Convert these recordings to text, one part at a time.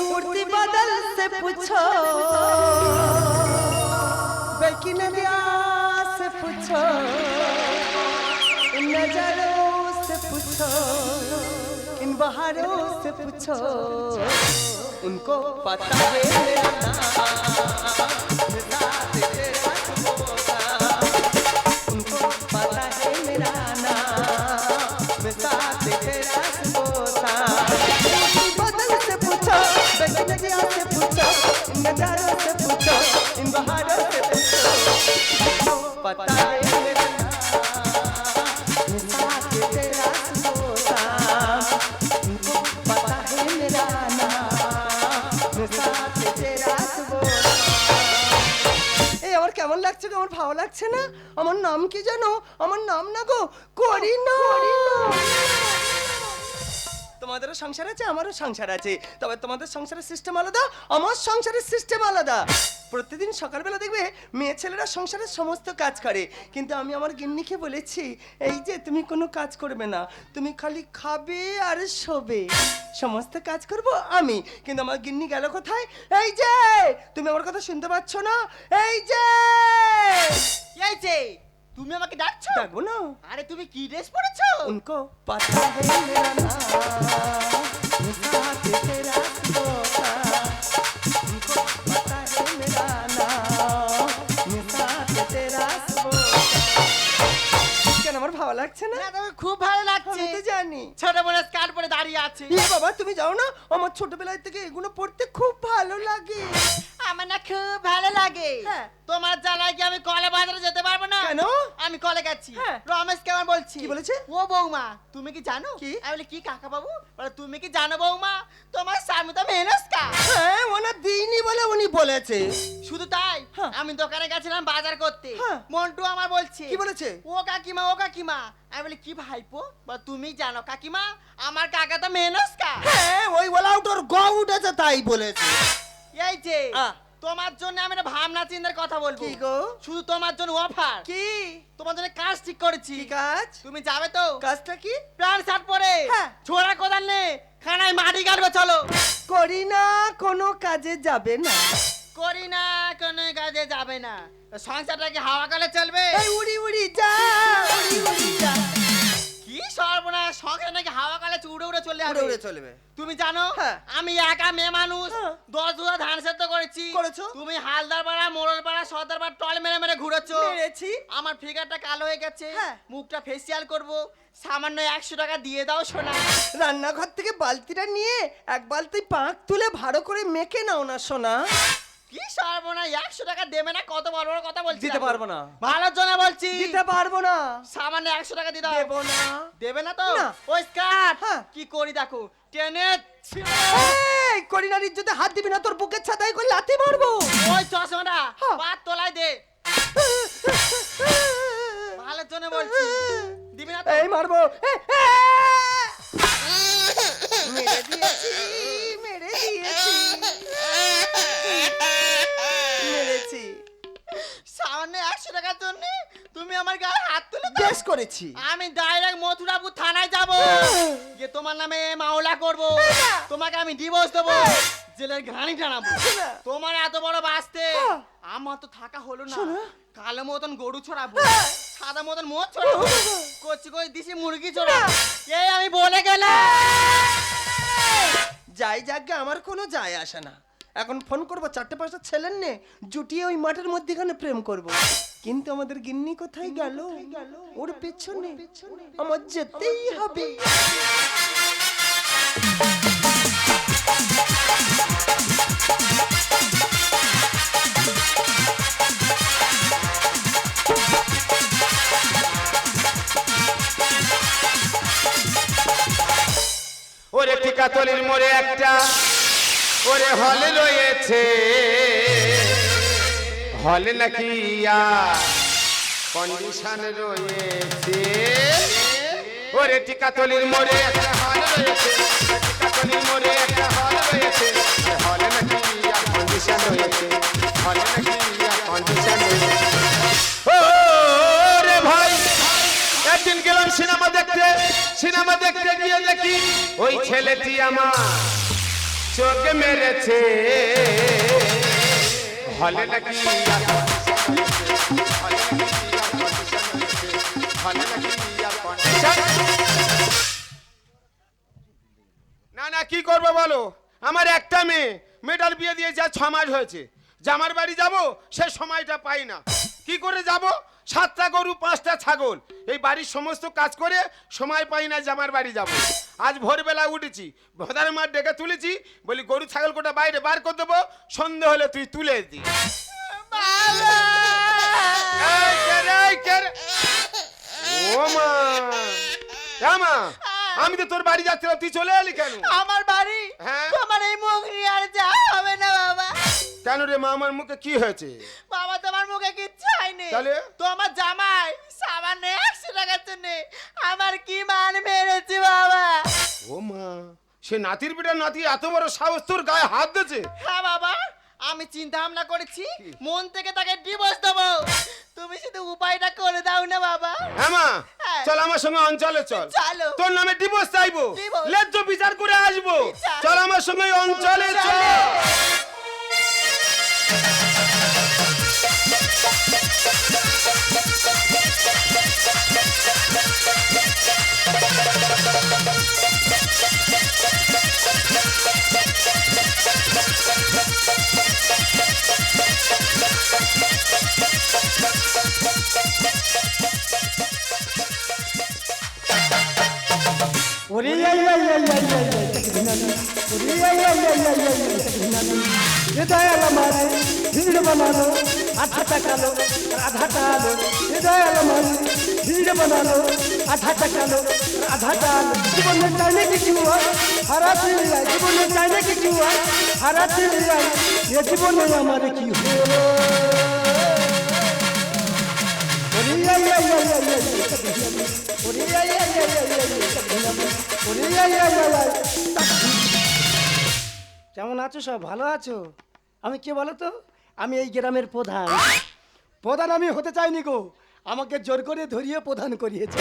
मूर्ति बदल से पूछो। बल्कि से पूछो। इन नज़रों से पूछो। इन बहारों से पूछो। उनको पता है मेरा नाम। नजारों से पूछो इन बहारों से पूछो उनको पता है मेरा नाम मेरा तेरा होगा उनको पता है मेरा नाम मेरा तेरा होगा এই আমার কেমন লাগছে গো আমার ভালো লাগছে না আমার নাম কি জানো আমার নাম না গো করি না তোমাদেরও সংসার আছে, আমারও সংসার আছে। তবে তোমাদের সংসারের সিস্টেম আলাদা, আমার সংসারের সিস্টেম আলাদা। প্রতিদিন সকালবেলা দেখবে মেয়ে ছেলেরা সংসারের সমস্ত কাজ করে। কিন্তু আমি আমার গিন্নিকে বলেছি, এই যে তুমি কোনো কাজ করবে না, তুমি খালি খাবে আর শোবে। সমস্ত কাজ করব আমি। কিন্তু আমার গিন্নি গেল কোথায়? এই যে, তুমি আমার কথা শুনতে পাচ্ছ না? এই যে এই যে তুমি আমাকে ডাকছো? ডাকবো না। আরে তুমি কি ড্রেস পরেছো? উনকো পাতা হে মেরা কেন আমার ভালো লাগছে না? খুব ভালো লাগছে। জানি। পরে দাঁড়িয়ে আছে। বাবা তুমি যাও না। আমার ছোটবেলায় থেকে এগুলো পড়তে খুব ভালো লাগে। আমার না খুব ভালো লাগে হ্যাঁ। তোমার জ্বালায় কি আমি কলে বাজারে যেতে পারব না কেন? আমি কলে গেছি হ্যাঁ। রমেশ কেমন বলছি কি বলেছে? ও বৌমা তুমি কি জানো কি? আমি বলি কি কাকা বাবু বলে তুমি কি জানো বৌমা তোমার স্বামী তো মেনস্কা হ্যাঁ ওনার দিইনি বলে উনি বলেছে শুধু তাই হ্যাঁ। আমি দোকানে গেছিলাম বাজার করতে হ্যাঁ। মন্টু আমার বলছে কি বলেছে? ও কাকিমা ও কাকিমা আমি বলি কি ভাইপো বা তুমি জানো কাকিমা আমার কাকা তো মেনস্কা হ্যাঁ ওই বলা ওটার গ উঠেছে তাই বলেছে এই যে আহ। তোমার জন্য আমি একটা ভাবনা চিন্তার কথা বলব। কি গো? শুধু তোমার জন্য অফার কি? তোমার জন্য কাজ ঠিক করেছি। কি কাজ? তুমি যাবে তো? কাজটা কি? প্যান্ট শার্ট পরে। হ্যাঁ। ছোড়া কোদাল নে খানায় মাটি কাটবে চলো। করি না কোনো কাজে যাবে না। করি না কোনো কাজে যাবে না। সংসারটা কি হাওয়া কালে চলবে? উড়ি উড়ি যা উড়ি উড়ি যা। কি সর্বনাশ? সংসার নাকি হাওয়া কালে উড়ে উড়ে চলে উড়ে যাবে উড়ে চলবে। তুমি জানো হ্যাঁ। আমি একা মেয়ে মানুষ হ্যাঁ। দশ দুধা ধান সেদ্ধ করেছি। করেছ? তুমি হালদার পাড়া মোড়ল পাড়া সর্দার পাড়া টল মেরে মেরে ঘুরেছো। মেরেছি। আমার ফিগারটা কালো হয়ে গেছে। হ্যাঁ। মুখটা ফেসিয়াল করব। সামান্য একশো টাকা দিয়ে দাও সোনা। রান্নাঘর থেকে বালতিটা নিয়ে এক বালতি পাক তুলে ভালো করে মেখে নাও না সোনা। কি সর্বনা একশো টাকা দেবে না? কত বড় বড় কথা বলছি দিতে পারব না। ভালোর জন্য বলছি। দিতে পারব না। সামান্য একশো টাকা দিয়ে দেবো না। দেবে না তো? ওই স্কার্ট। হ্যাঁ। কি করি দেখো? টেনে এই করিনার ইজ্জতে হাত দিবি না তোর বুকের ছাতায় করে লাথি মারবো। ওই চশমাটা। পাত তোলায় দে। ভালোর জন্য বলছি। দিবি না তো? এই মারবো! মেরে দিয়েছি মেরে দিয়েছি। জন্য তুমি আমার গায়ে হাত তুলে? বেশ করেছি। আমি ডাইরেক্ট মথুরাপুর থানায় যাব। যে তোমার নামে মামলা করব। তোমাকে আমি ডিভোর্স দেবো। জেলের ঘানি টানাবো। তোমার এত বড় বাঁচতে। আমার তো থাকা হলো না। কালো মতন গরু ছড়াবো। সাদা মতন মোচ ছড়াবো। কচি কচি দিছি মুরগি ছড়াবো। এই আমি বলে গেলাম। যাই যাকে আমার কোনো যায় আসে না। এখন ফোন করব, চারটে পাঁচটা ছেলের নে, জুটিয়ে ওই মাঠের মধ্যেখানে প্রেম করব। কিন্তু আমাদের গিন্নি কোথায় গেল? ওর পেছনে আমার যেতেই হবে। ওরে টিকাতলির মোড়ে একটা ওরে হলে রয়েছে। হলে নাকি কন্ডিশন রয়েছে। ওরে টিকাতলির মোড়ে একটা হল রয়েছে। মোড়ে একটা হল রয়েছে। ভাই গেলাম সিনেমা দেখতে। সিনেমা দেখতে গিয়ে দেখি ওই ছেলেটি আমার। চোখ মেরেছে। হলে নাকি না না, কি করব বলো? আমার একটা মেয়ে, মেয়েটার বিয়ে দিয়ে যা ছ মাস হয়েছে। জামার বাড়ি যাব, সে সময়টা পাই না। কি করে যাব? সাতটা গরু পাঁচটা ছাগল। এই বাড়ির সমস্ত কাজ করে সময় পাই না জামার বাড়ি যাব। আজ ভোরবেলা উঠেছি ভোদার মাঠ ডেকে তুলেছি বলি গরু ছাগল কোটা বাইরে বার করে দেবো সন্ধে হলে তুই তুলে দি? ও মা আমি তো তোর বাড়ি যাচ্ছিলাম তুই চলে এলি কেন? আমার বাড়ি? হ্যাঁ? তোমার এই মুখ নিয়ে আর যা হবে না বাবা। কেন রে মা আমার মুখে কি হয়েছে? মুখে কিচ্ছু হয়নি তাহলে? তোমার জামাই সামান্য একশো টাকার জন্য আমার কি মান মেরেছে বাবা? ও মা সে নাতির পিঠা নাতি এত বড় সাহস তোর গায়ে হাত দিয়েছে? হ্যাঁ বাবা আমি চিন্তা ভাবনা করেছি মন থেকে তাকে ডিভোর্স দেবো। তুমি শুধু উপায়টা করে দাও না বাবা। হ্যাঁ মা হ্যাঁ। চল আমার সঙ্গে অঞ্চলে চল। চলো। তোর নামে ডিভোর্স চাইব? ন্যায্য বিচার করে আসব? চল আমার সঙ্গে অঞ্চলে। চল। চলো। ওরে আই আই আই আই আই আই তকদিনানি ওরে আই আই আই আই আই আই তকদিনানি হৃদয় আমারে ভিড় বানালো আঠাটা কালো আধাটা হয় হয় কেমন আছো সব ভালো আছো আমি কে বলো তো আমি এই গ্রামের প্রধান। প্রধান আমি হতে চাইনি গো। আমাকে জোর করে ধরিয়ে প্রধান করিয়েছে।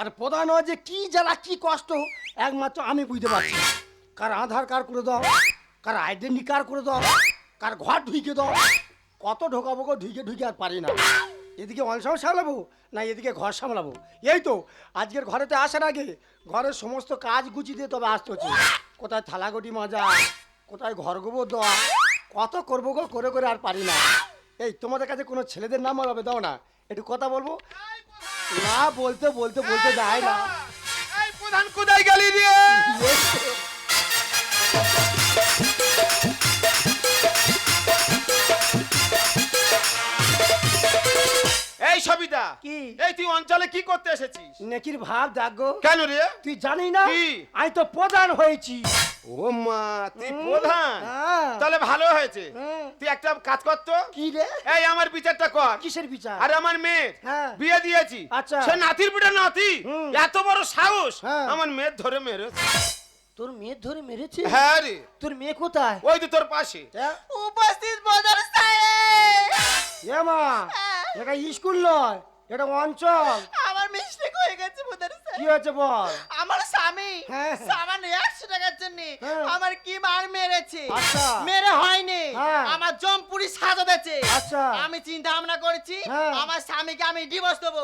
আর প্রধান হয় যে কি জ্বালা, কি কষ্ট, একমাত্র আমি বুঝতে পারছি কার আধার কার্ড করে দাও, কার আইডেন্টি কার্ড করে দাও, কার ঘর ঢুকে দাও। কত ঢোকাবো গো, ঢুকে ঢুকে আর পারি না। এদিকে অনসাও সামলাবো, না এদিকে ঘর সামলাবো? এই তো, আজকের ঘরেতে আসার আগে ঘরের সমস্ত কাজ গুছিয়ে দিয়ে তবে আসতে হচ্ছে। কোথায় থালাগটি মাজা, কোথায় ঘর গোবর দেওয়া কত করব গো? করে করে আর পারি না। এই তোমাদের কাছে কোনো ছেলেদের নাম হবে? দাও না। একটু কথা বলব? না বলতে বলতে বলতে যায় না। প্রধান কোথায় গেলি রে? সবিতা কি? এই তুই অঞ্চলে কি করতে এসেছিস? নেকির ভাব কেন রে? তুই জানি না? আমি তো প্রধান হয়েছি। ও মা তুই প্রধান? হ্যাঁ। তাহলে ভালো হয়েছে। হ্যাঁ। তুই একটা কাজ করতো কি রে? এই আমার বিচারটা কর। কিসের বিচার? আর আমার মেয়ে হ্যাঁ। বিয়ে দিয়েছি। আচ্ছা। সে নাতির পিঠে নাতি। এত বড় সাহস। হ্যাঁ। আমার মেয়ের ধরে মেরেছে। তোর মেয়ে ধরে মেরেছে? হ্যাঁ রে। তোর মেয়ে কোথায়? ওই তো তোর পাশে। হ্যাঁ? উপস্থিত প্রধান সাহেব এ মা। এটা স্কুল নয় এটা অঞ্চল আমার মিস্টেক হয়ে গেছে প্রধান কি হয়েছে বল আমার স্বামী হ্যাঁ। সামান্য একশো টাকার জন্য হ্যাঁ। আমার কি মার মেরেছে আচ্ছা। মেরে হয়নি হ্যাঁ। আমার জমপুরি সাজা দিয়েছে আচ্ছা। আমি চিন্তা ভাবনা করেছি। আমার স্বামীকে আমি ডিভোর্স দেবো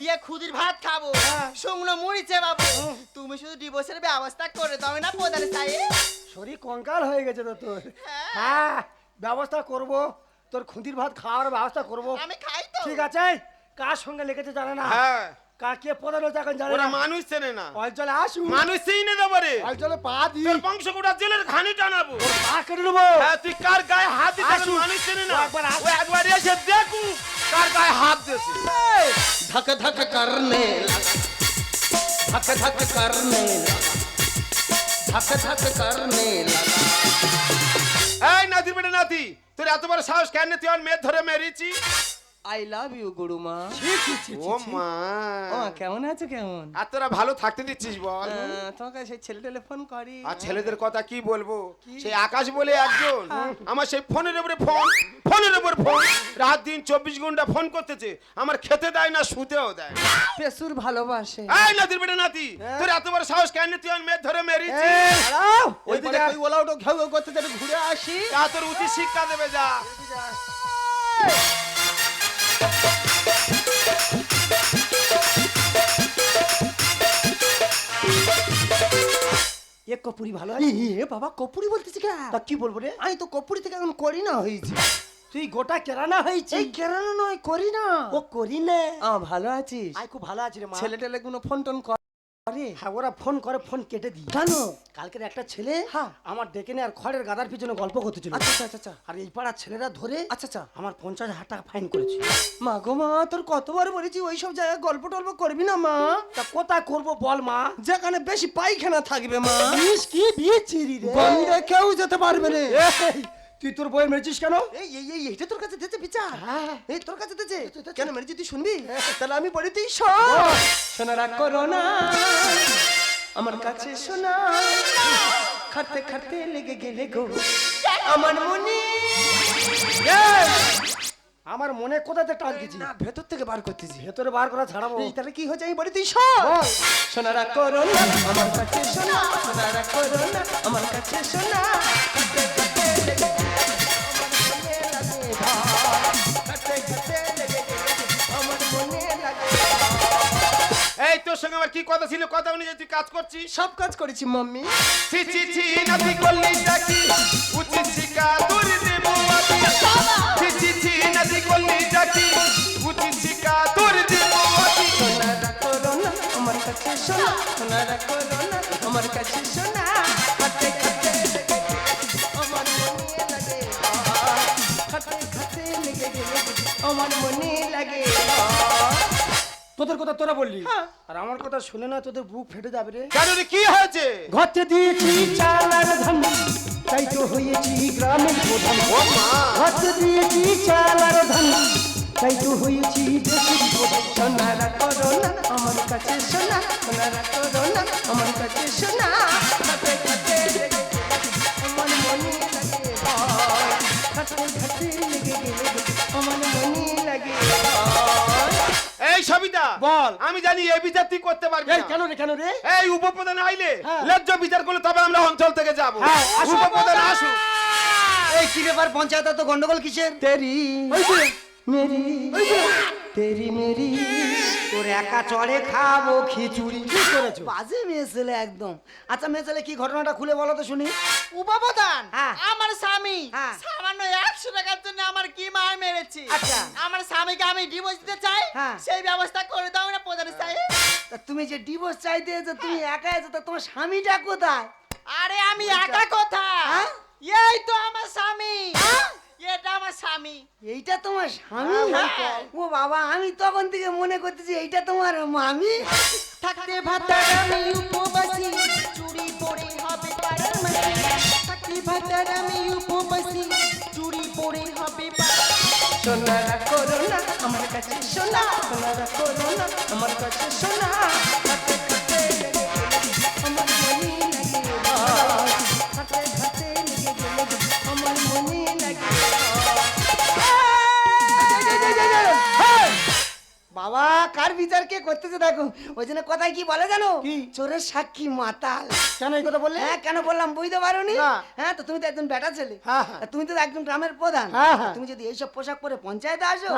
দিয়ে খুদির ভাত খাব। শুকনো মুড়ি চেবাবো তুমি শুধু ডিভোর্সের ব্যবস্থা করে দাও না প্রধান সাহেব শরীর কঙ্কাল হয়ে গেছে তো তোর হ্যাঁ। ব্যবস্থা করব তোর খুঁতির ভাত খাওয়ার ব্যবস্থা করব আমি খাই ঠিক আছে? কার সঙ্গে লেগেছে জানে না? হ্যাঁ। কাকে জানে না? মানুষ চেনে না। আসু মানুষ রে। পা তোর বংশ জেলের ঘানি টানাবো। পা কেটে হ্যাঁ তুই কার গায়ে হাত আসু মানুষ চেনে না? একবার একবার এসে দেখু কার গায়ে হাত ধক ধক করনে ধক ধক করনে ধক ধক করনে এই বেটা নাতি তোর এত বড় সাহস কেন তুই আমার মেয়ে ধরে মেরেছি। আই লাভ ইউ ছি, ছি, ও মা। ও কেমন আছো কেমন? আর তোরা ভালো থাকতে দিচ্ছিস বল। তোমাকে সেই ছেলে টেলিফোন করি। আর ছেলেদের কথা কি বলব? সেই আকাশ বলে একজন। আমার সেই ফোনের উপরে ফোন ফোনের উপর ফোন। রাত দিন চব্বিশ ঘণ্টা ফোন করতেছে। আমার খেতে দেয় না শুতেও দেয় না। পেশুর ভালোবাসে। এই নাতির বেটা নাতি তোর এত বড় সাহস কেন তুই আমার মেয়ে ধরে মেরেছিস। ওই পারে ওই ওলা ওটা ঘেউ ঘেউ করতে ঘুরে আসি। যা তোর উচিত শিক্ষা দেবে যা। এ কপুরি ভালো আছে? এ বাবা কপুরি বলতেছি কে? তা কি বলব রে? আমি তো কপুরি থেকে এখন করি না হয়েছি। তুই গোটা কেরানা হয়েছি। এই কেরানা নয় করি না। ও করি না। আ ভালো আছিস? আই খুব ভালো আছি রে মা। ছেলে টেলে কোনো ফোন টোন হ্যাঁ ওরা ফোন করে ফোন কেটে দিই কেন? কালকের একটা ছেলে হ্যাঁ। আমার ডেকে নিয়ে আর খড়ের গাদার পিছনে গল্প করতেছিল। আচ্ছা আচ্ছা আচ্ছা, আর এই পাড়ার ছেলেরা ধরে আচ্ছা আচ্ছা। আমার পঞ্চাশ হাজার টাকা ফাইন করেছে। মা গো মা তোর কতবার বলেছি ওই সব জায়গায় গল্প টল্প করবি না মা? তা কোথায় করব বল মা? যেখানে বেশি পায়খানা থাকবে মা। কি বিচ্ছিরি রে। কেউ যেতে পারবে এই, তুই তোর বই মেরেছিস কেন? এই এই তোর কাছে দিতে বিচার। হ্যাঁ। এই তোর কাছে দিতে কেন মেরেছি তুই শুনবি? তাহলে আমি বলি তুই শোন। শোনারা করো না। আমার কাছে শোনা। খাটতে খাটতে লেগে গেলে গো। আমার মনে আমার মনে কোথাতে টানতেছি না ভেতর থেকে বার করতেছি ভেতরে বার করা ছাড়াবো তাহলে কি হয়েছে? আমি বলি তুই। সোনারা করো না। আমার কাছে শোনা। সোনারা করো না। আমার কাছে শোনা। আমার কি কথা ছিল? কথা অনুযায়ী তুই কাজ করছিস? সব কাজ করেছি মাম্মি। ছি ছি ছি নাতি করলি ডাকি উচিত শিক্ষা তোর দেবো ছি ছি ছি নাতি করলি ডাকি উচিত শিক্ষা তোর দেবো আমি সোনারা করো না আমার কাছে শোনা সোনারা করো না আমার কাছে খাটতে লেগে আমার মনে লাগে। লেগে গেলে। তোদের কথা তোরা বললি। হ্যাঁ। আর আমার কথা শুনে না তোদের বুক ফেটে যাবে রে। কেন রে কি হয়েছে? ঘরতে দিয়েছি চাল আর ধান। তাই তো হয়েছি গ্রামের প্রধান। ও মা। ঘরতে দিয়েছি চাল আর ধান। তাই তো হয়েছি দেশের প্রধান। সোনারা করো না আমার কাছে সোনা। সোনারা করো না আমার কাছে সোনা। খাতে লেগে আমার মনে লাগে ভয়। খাতে খাতে লেগে গেলে আমার মনে লাগে এই সবিতা বল। আমি জানি এই বিচার তুই করতে পারবি এই না। কেন রে কেন রে? এই উপপ্রধান আইলে। ন্যায্য বিচার করলে তবে আমরা অঞ্চল থেকে যাব। হ্যাঁ। উপপ্রধান আসুন। এই কি ব্যাপার পঞ্চায়েত তো গন্ডগোল কিসের? তেরি ওই যে, মেরি ওই যে, তেরি মেরি তোর একা চড়ে খাব খিচুড়ি কি করেছ বাজে মেয়ে ছেলে একদম আচ্ছা মেয়ে ছেলে কি ঘটনাটা খুলে বলো তো শুনি উপপ্রধান হ্যাঁ। আমার স্বামী হ্যাঁ। সামান্য একশো টাকার জন্য আমার কি মার মেরেছে আচ্ছা। আমার স্বামীকে আমি ডিভোর্স দিতে চাই হ্যাঁ। সেই ব্যবস্থা করে দাও না প্রধান সাহেব তা তুমি যে ডিভোর্স চাইতে তুমি একা এসে তা তোমার স্বামীটা কোথায় আরে আমি একা স্বামী। এইটা তোমার স্বামী? হ্যাঁ। ও বাবা আমি তখন থেকে মনে করতেছি এইটা তোমার মামি। থাকতে ভাতার আমি উপবাসী। চুরি পড়ে হবে পাড়ার মাঝি থাকতে ভাতার আমি উপবাসী। চুরি পড়ে হবে সোনারা করো আমার কাছে সোনা। সোনারা করো না আমার কাছে সোনা। বাবা কার বিচার কে করতেছে দেখো? ওই জন্য কথায় কি বলে জানো? কি? চোরের সাক্ষী মাতাল। কেন এই কথা বললে? হ্যাঁ কেন বললাম? বুঝতে পারোনি? না। হ্যাঁ তো তুমি তো একজন বেটা ছেলে। হ্যাঁ, হ্যাঁ। তুমি তো একজন গ্রামের প্রধান। হ্যাঁ। তুমি যদি এইসব পোশাক পরে পঞ্চায়েতে আসো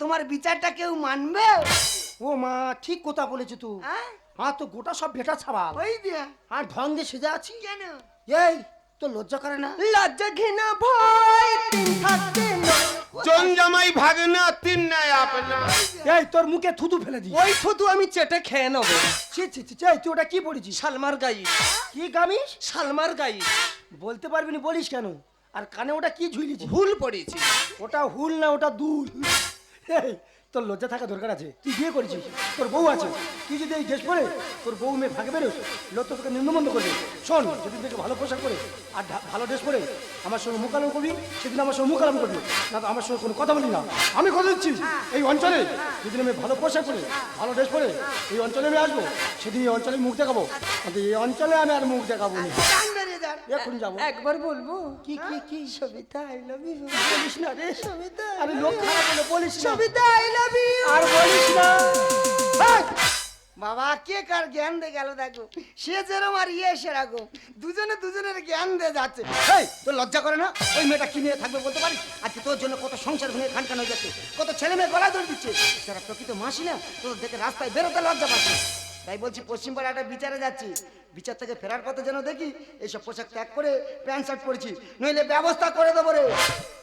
তোমার বিচারটা কেউ মানবে? ও মা ঠিক কথা বলেছ তুই হ্যাঁ? তো গোটা সব ভেটা ছাবাল। ওই দিয়া। আর ঢং দিয়ে সেজে আছি? কেন? এই তো লজ্জা করে না? লজ্জা ঘৃণা ভয় তিন থাকতে নয়। জন জামাই ভাগনা তিন নাই আপনা। এই তোর মুখে থুতু ফেলে দি ওই থুতু আমি চেটে খেয়ে নেব। ছি ছি ছি ছি, এই তুই ওটা কি পড়েছিস? সালমার গাই। কি গামিস সালমার গাই। বলতে পারবি না বলিস কেন? আর কানে ওটা কি ঝুলিছি ভুল পড়েছি। ওটা হুল না ওটা দুল। এই তোর লজ্জা থাকা দরকার আছে। তুই বিয়ে করেছিস, তোর বউ আছে। তুই যদি এই ড্রেস পরে তোর বউ মেয়ে ভাগে বেরোস লোক তোকে নিম্নমন্দ করবে। শোন, যদি দেখে ভালো পোশাক পরে আর ভালো ড্রেস পরে, আমার সঙ্গে মুখালাম করবি, সেদিন আমার সঙ্গে মুখালাম করবি, না তো আমার সঙ্গে কোনো কথা বলি না। আমি কথা দিচ্ছি, এই অঞ্চলে যেদিন আমি ভালো পোশাক পরে, ভালো ড্রেস পরে, এই অঞ্চলে আমি আসব, সেদিন এই অঞ্চলে মুখ দেখাবো। কিন্তু এই অঞ্চলে আমি আর মুখ দেখাবো না। বেরিয়ে যান এখন যাব। একবার বলব? কি কি কি? সবিতা আই লাভ ইউ বলিস না রে সবিতা আমি লোক খারাপ বলে বলিস না। সবিতা আই লাভ ইউ আর বলিস না। বাবা কে কার জ্ঞান দিয়ে গেল দেখো? সে যেরম আর ইয়ে সেরকম দুজনে দুজনের জ্ঞান দিয়ে যাচ্ছে। এই তোর লজ্জা করে না? ওই মেয়েটা কি নিয়ে থাকবে বলতে পারিস? আজকে তোর জন্য কত সংসার ভেঙে খানখান হয়ে যাচ্ছে। কত ছেলে মেয়ে গলা ধরে দিচ্ছে। যারা প্রকৃত মাসি না তোর দেখে রাস্তায় বেরোতে লজ্জা পাচ্ছে। তাই বলছি পশ্চিমপাড়া একটা বিচারে যাচ্ছি। বিচার থেকে ফেরার পথে যেন দেখি এইসব পোশাক ত্যাগ করে প্যান্ট শার্ট পরেছি নইলে ব্যবস্থা করে দেবো রে।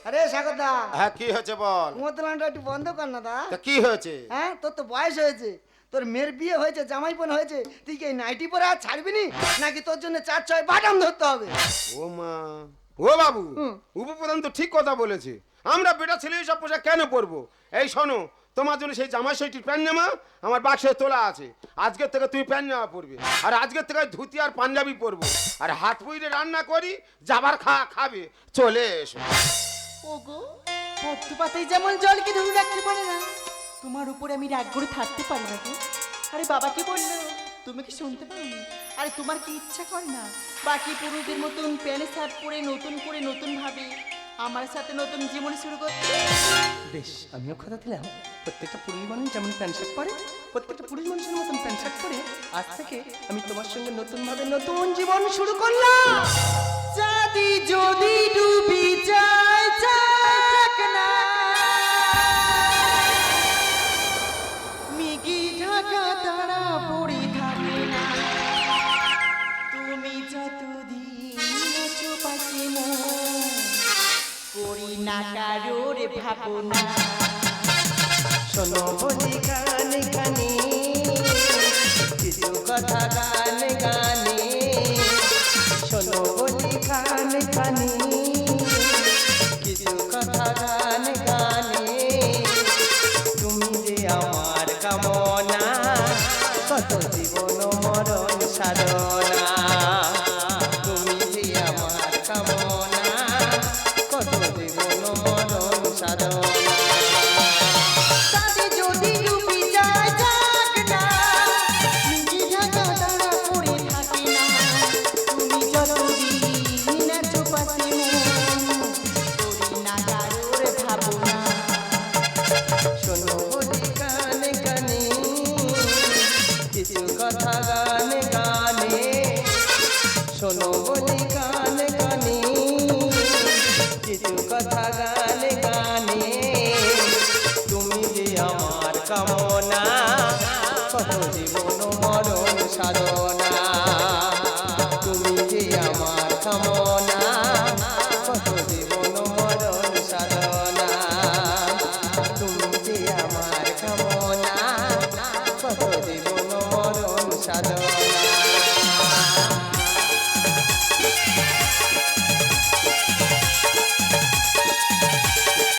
আরে সাগর দা। হ্যাঁ কি হয়েছে বল? কুমোতলানটা একটু বন্ধ কর না দা। তা কি হয়েছে? হ্যাঁ তোর তো বয়স হয়েছে। তোর মেয়ের বিয়ে হয়েছে জামাইপন হয়েছে তুই কি এই নাইটি পরে আর ছাড়বি নি? নাকি তোর জন্য চার ছয় বাটাম ধরতে হবে? ও মা। ও বাবু উপপ্রধান তো ঠিক কথা বলেছে। আমরা বেটা ছেলে সব পোশাক কেন পরবো? এই শোনো তোমার জন্য সেই জামা সেটির প্যান্ট নেওয়া আমার বাক্সে তোলা আছে। আজকের থেকে তুমি প্যান্ট নেওয়া পড়বে আর আজকের থেকে ধুতি আর পাঞ্জাবি পরবো। আর হাত পুইরে রান্না করি যাবার খা খাবে। চলে এসো। ওগো পদ্ম পাতায় যেমন জলকে ধরে রাখতে পারে না তোমার উপরে আমি রাগ করে থাকতে পারি না গো। আরে বাবা কি বলল? তুমি কি শুনতে পাওনি আরে তোমার কি ইচ্ছা করে না? বাকি পুরুষদের মতন প্যান্ট শার্ট পরে নতুন করে নতুন ভাবে আমার সাথে নতুন জীবন শুরু করতে। বেশ আমিও কথা দিলাম। প্রত্যেকটা পুরুষ মানুষ যেমন প্যান্ট শার্ট পরে প্রত্যেকটা পুরুষ মানুষের মতন প্যান্ট শার্ট পরে আজ থেকে আমি তোমার সঙ্গে নতুন ভাবে নতুন জীবন শুরু করলাম। চাঁদি যদি ডুবি যায় যাক না। মিগি ঢাকা তারা পড়ে থাকে না। তুমি যতদিন আছো পাশে মোর, করি না কারোর ভাবনা। শোনো বলি গান গানি কিছু কথা গান গানি। শোনো বলি গান গানি কিছু কথা গান গানি। তুমি যে আমার কামনা, কত জীবন মরণ সাধন